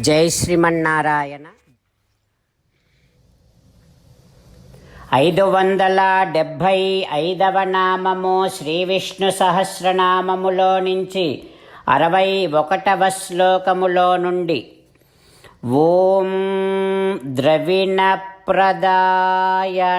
జై శ్రీమన్నారాయణ. ఐదు వందల డెబ్భై ఐదవ నామము శ్రీ విష్ణు సహస్రనామములో నుంచి అరవై ఒకటవ శ్లోకములో నుండి ఓం ద్రవిణ ప్రదాయ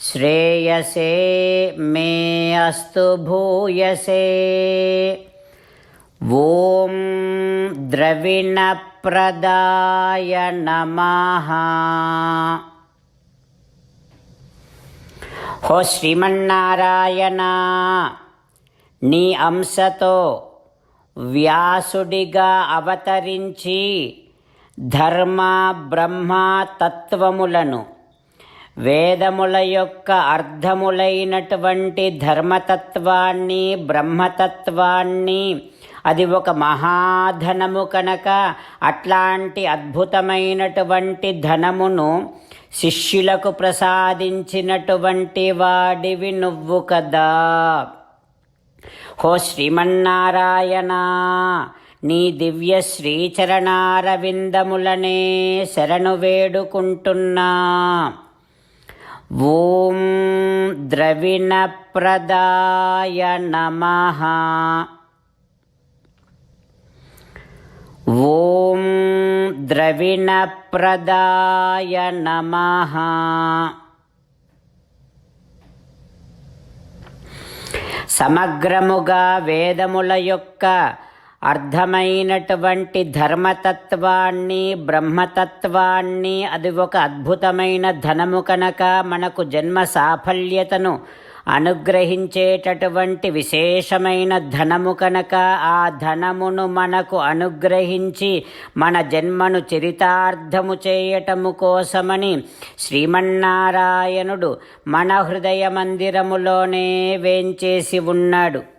श्रेयसे मे अस्तु भूयसे ॐ द्रविणप्रदाय नमः హో శ్రీమన్నారాయణ నీ అంశతో వ్యాసుడిగా అవతరించి ధర్మ బ్రహ్మ తత్వములను వేదముల యొక్క అర్థములైనటువంటి ధర్మతత్వాన్ని బ్రహ్మతత్వాన్ని అది ఒక మహాధనము కనుక అట్లాంటి అద్భుతమైనటువంటి ధనమును శిష్యులకు ప్రసాదించినటువంటి వాడివి నువ్వు కదా. హో శ్రీమన్నారాయణ నీ దివ్య శ్రీచరణారవిందములనే శరణు వేడుకుంటున్నా. ఓం ద్రవిణప్రదాయ నమ. ఓం ద్రవిణప్రదాయ నమ. సమగ్రముగా వేదముల యొక్క అర్థమైనటువంటి ధర్మతత్వాన్ని బ్రహ్మతత్వాన్ని అది ఒక అద్భుతమైన ధనము కనుక మనకు జన్మ సాఫల్యతను అనుగ్రహించేటటువంటి విశేషమైన ధనము కనుక ఆ ధనమును మనకు అనుగ్రహించి మన జన్మను చరితార్థము చేయటము కోసమని శ్రీమన్నారాయణుడు మన హృదయ మందిరములోనే వేంచేసి ఉన్నాడు.